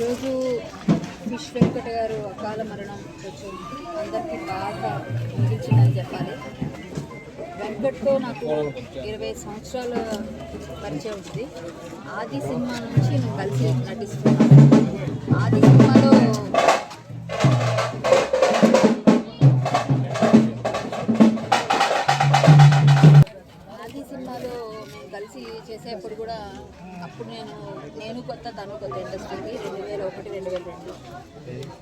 ఈరోజు ఫిష్ వెంకట గారు అకాల మరణం కొంచెం అందరికీ బాగా మిగిల్చిందని చెప్పాలి. వెంకట్తో నాకు ఇరవై సంవత్సరాల పరిచయం ఉంది. ఆది సినిమా నుంచి నేను కలిసి నటిస్తున్నాను. ఆది సినిమాలో అప్పుడు నేను నేను కొత్త తను కొత్త ఇండస్ట్రీకి రెండు వేల ఒకటి రెండు వేల రెండు.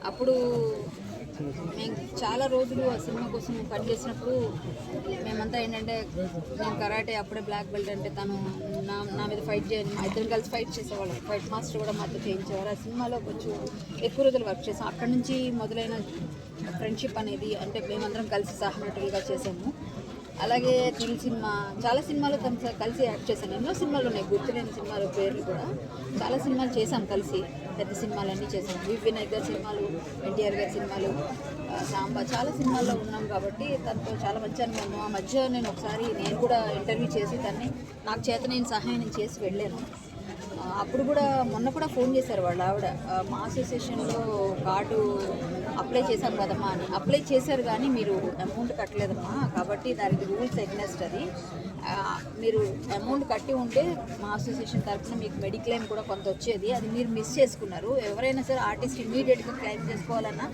అప్పుడు మేము చాలా రోజులు ఆ సినిమా కోసం పనిచేసినప్పుడు మేమంతా ఏంటంటే నేను కరాటే అప్పుడే బ్లాక్ బెల్ట్ అంటే తను నా నా మీద ఫైట్ చేయాలి మా ఇద్దరు కలిసి ఫైట్ చేసేవాళ్ళం. ఫైట్ మాస్టర్ కూడా మాతో చేయించేవారు. ఆ సినిమాలో కొంచెం ఎక్కువ రోజులు వర్క్ చేసాం. అక్కడి నుంచి మొదలైన ఫ్రెండ్షిప్ అనేది అంటే మేమందరం కలిసి సహనటులుగా చేసాము. అలాగే దిల్ సినిమా చాలా సినిమాలు తను కలిసి యాక్ట్ చేశాను. ఎన్నో సినిమాలు ఉన్నాయి గుర్తులేని సినిమాల పేర్లు కూడా. చాలా సినిమాలు చేశాం కలిసి పెద్ద సినిమాలు అన్నీ చేశాం వివినాయక్ గారి సినిమాలు ఎన్టీఆర్ గారి సినిమాలు సాంబా చాలా సినిమాల్లో ఉన్నాం కాబట్టి తనతో చాలా మంచి అనుభవం. ఆ మధ్య నేను ఒకసారి నేను కూడా ఇంటర్వ్యూ చేసి తన్ని నాకు చేత నేను సహాయం చేసి వెళ్ళాను. అప్పుడు కూడా మొన్న కూడా ఫోన్ చేశారు వాళ్ళు ఆవిడ. మా అసోసియేషన్లో కార్డు అప్లై చేశాం కదమ్మా అని. అప్లై చేశారు కానీ మీరు అమౌంట్ కట్టలేదమ్మా. కాబట్టి దానికి రూల్స్ ఎగ్నెస్ట్ అది. మీరు అమౌంట్ కట్టి ఉంటే మా అసోసియేషన్ తరఫున మీకు మెడిక్లెయిమ్ కూడా కొంత వచ్చేది. అది మీరు మిస్ చేసుకున్నారు. ఎవరైనా సరే ఆర్టిస్ట్ ఇమీడియట్గా క్లెయిమ్ చేసుకోవాలన్నా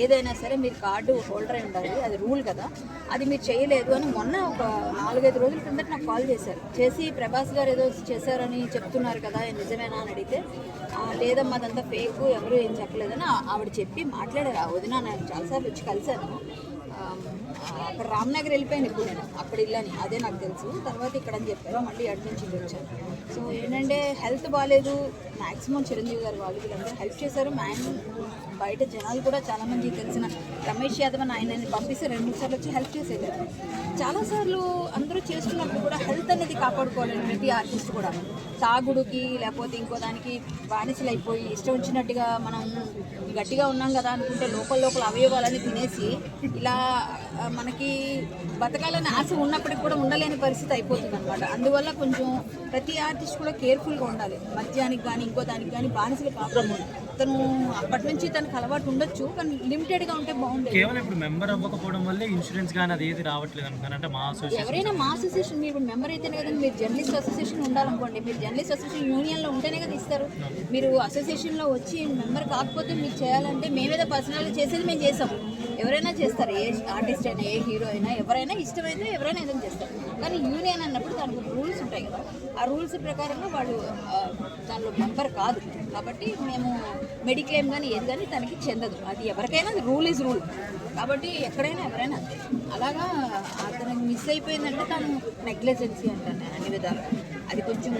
ఏదైనా సరే మీరు కార్డు హోల్డర్ అయి ఉండాలి. అది రూల్ కదా. అది మీరు చేయలేదు అని మొన్న ఒక నాలుగైదు రోజుల కిందట నాకు కాల్ చేశారు. చేసి ప్రభాస్ గారు ఏదో చేశారని చెప్తున్నారు కదా నిజమేనా అని అడిగితే లేదమ్మా అదంతా ఫేక్ ఎవరు ఏం చెప్పలేదని ఆవిడ చెప్పి మాట్లాడారు. ఆ వదిన నేను చాలాసార్లు వచ్చి కలిశాను. అక్కడ రామ్నగర్ వెళ్ళిపోయాను ఇప్పుడు నేను. అక్కడ ఇల్లని అదే నాకు తెలుసు. తర్వాత ఇక్కడ అని చెప్పారు. మళ్ళీ అటు నుంచి వచ్చాను. సో ఏంటంటే హెల్త్ బాగాలేదు మ్యాక్సిమం చిరంజీవి గారు వాళ్ళు వీళ్ళందరూ హెల్ప్ చేశారు. మ్యాన్ బయట జనాలు కూడా చాలామంది తెలిసిన రమేష్ యాదవ్ అని ఆయనని పంపిస్తే రెండు మూడు సార్లు వచ్చి హెల్ప్ చేసేది చాలాసార్లు అందరూ చేస్తున్నప్పుడు కూడా హెల్త్ అనేది కాపాడుకోవాలని ప్రతి ఆర్టిస్ట్ కూడా. తాగుడుకి లేకపోతే ఇంకో దానికి బానిసలు అయిపోయి ఇష్టం వచ్చినట్టుగా మనం గట్టిగా ఉన్నాం కదా అనుకుంటే లోపల లోపల అవయవాలని తినేసి ఇలా మనకి బతకాలని ఆశ ఉన్నప్పటికి కూడా ఉండలేని పరిస్థితి అయిపోతుంది అనమాట అందువల్ల కొంచెం ప్రతి ఆర్టిస్ట్ కూడా కేర్ఫుల్గా ఉండాలి. మద్యానికి కానీ ఇంకో దానికి కానీ బానిసలు కాకుండా తను అప్పటి నుంచి తనకు అలవాటు ఉండొచ్చు కానీ లిమిటెడ్గా ఉంటే బాగుండేది. కేవలం ఇప్పుడు మెంబర్ అవ్వకపోవడం వల్లే ఇన్సూరెన్స్ కానీ అది ఏది రావట్లేదు అనుకున్నాను అంటే మా అసోసియేషన్ ఎవరైనా మా అసోసియేషన్ మీరు మెంబర్ అయితేనే కదా మీరు జర్నలిస్ట్ అసోసియేషన్ ఉండాలనుకోండి మీరు జర్నలిస్ట్ అసోసియేషన్ యూనియన్లో ఉంటేనే కదా ఇస్తారు. మీరు అసోసియేషన్లో వచ్చి మెంబర్ కాకపోతే మీకు చేయాలంటే మేమేదో పర్సనల్గా చేసేది మేము చేసాం ఎవరైనా చేస్తారు ఏ ఆర్టిస్ట్ అయినా ఏ హీరో అయినా ఎవరైనా ఇష్టమైతే ఎవరైనా ఏదైనా చేస్తారు. కానీ యూనియన్ అన్నప్పుడు దానికి రూల్స్ ఉంటాయి కదా. ఆ రూల్స్ ప్రకారంగా వాళ్ళు దానిలో మెంబర్ కాదు. కాబట్టి మేము మెడిక్లెయిమ్ కానీ ఏది కానీ తనకి చెందదు అది ఎవరికైనా రూల్ ఈజ్ రూల్ కాబట్టి ఎక్కడైనా ఎవరైనా అంతే. అలాగా అతనికి మిస్ అయిపోయిందంటే తను నెగ్లెజెన్సీ అంటాను అన్ని విధాలు అది కొంచెం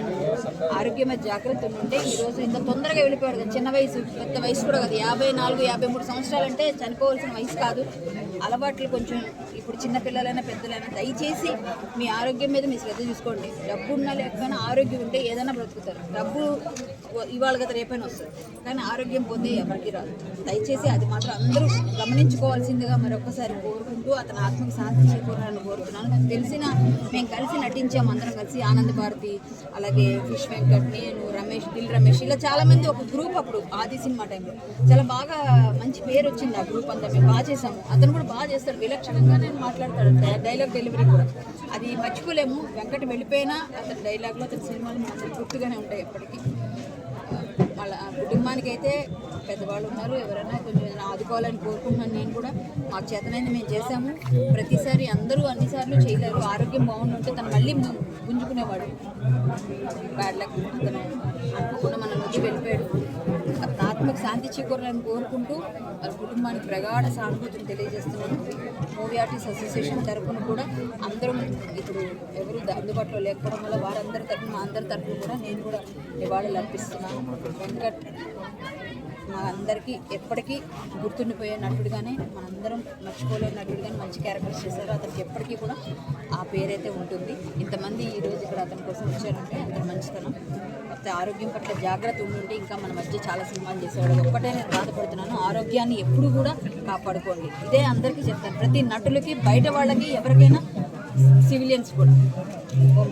ఆరోగ్యమైన జాగ్రత్త ఉంటే ఈరోజు ఇంత తొందరగా వెళ్ళిపోయాడు కదా చిన్న వయసు పెద్ద వయసు కూడా కదా. యాభై నాలుగు యాభై మూడు సంవత్సరాలు అంటే చనిపోవాల్సిన వయసు కాదు. అలవాట్లు కొంచెం ఇప్పుడు చిన్న పిల్లలైనా పెద్దలైనా దయచేసి మీ ఆరోగ్యం మీద మీ శ్రద్ధ చూసుకోండి. డబ్బు ఉన్నా లేకపోయినా ఆరోగ్యం ఉంటే ఏదైనా బ్రతుకుతారు. డబ్బు ఇవాళ కదా రేపైనా వస్తుంది. కానీ ఆరోగ్యం పోతే ఎవరికి రాదు. దయచేసి అది మాత్రం అందరూ గమనించుకోవాల్సిందిగా మరొకసారి కోరుకుంటూ అతని ఆత్మకు శాంతి చేకూరాలని కోరుతున్నాను. నాకు తెలిసిన మేము కలిసి నటించాము అందరం కలిసి ఆనంద భారతి అలాగే ఫిష్ వెంకట్ నేను రమేష్ దిల్ రమేష్ ఇలా చాలా మంది ఒక గ్రూప్ అప్పుడు ఆది సినిమా టైంలో చాలా బాగా మంచి పేరు వచ్చింది ఆ గ్రూప్ అంతా మేము బాగా చేసాము అతను కూడా బాగా చేస్తాడు. విలక్షణంగా నేను మాట్లాడతాడు. డైలాగ్ డెలివరీ కూడా. అది మర్చిపోలేము. వెంకట వెళ్ళిపోయినా అతని డైలాగ్లో అతని సినిమాలు మనకు గుర్తుగానే ఉంటాయి ఎప్పటికీ. వాళ్ళ కుటుంబానికి అయితే పెద్దవాళ్ళు ఉన్నారు. ఎవరైనా కొంచెం ఆదుకోవాలని కోరుకుంటున్నాను నేను కూడా. మాకు చేతనైంది మేము చేసాము ప్రతిసారి అందరూ అన్నిసార్లు చేయలేరు. ఆరోగ్యం బాగుంటుంటే తను మళ్ళీ గుంజుకునేవాడు. బ్యాడ్ లక్ అతను అనుకోకుండా మన నుంచి వెళ్ళిపోయాడు. శాంతి చేకూరాలని కోరుకుంటూ వాళ్ళ కుటుంబానికి ప్రగాఢ సానుభూతిని తెలియజేస్తున్నాను. మూవీ ఆర్టిస్ట్ అసోసియేషన్ తరఫున కూడా అందరం ఇప్పుడు ఎవరు అందుబాటులో లేకపోవడం వల్ల వారందరి తరఫున మా అందరి తరఫున కూడా నేను కూడా నివాళులు అర్పిస్తున్నాను. వెంకట్ మనందరికీ అందరికీ ఎప్పటికీ గుర్తుండిపోయే నటుడుగానే మనందరం మర్చిపోలేని నటుడుగానే మంచి క్యారెక్టర్స్ చేశారు. అతనికి ఎప్పటికీ కూడా ఆ పేరైతే ఉంటుంది. ఇంతమంది ఈరోజు ఇక్కడ అతని కోసం వచ్చారంటే అంత మంచితనం. కాకపోతే ఆరోగ్యం పట్ల జాగ్రత్త ఉండుంటే ఇంకా మన మధ్య చాలా సినిమాలు చేసేవాడు. ఒక్కటే నేను బాధపడుతున్నాను. ఆరోగ్యాన్ని ఎప్పుడు కూడా కాపాడుకోండి. ఇదే అందరికీ చెప్తాను. ప్రతి నటులకి బయట వాళ్ళకి ఎవరికైనా సివిలియన్స్ కూడా. ఓం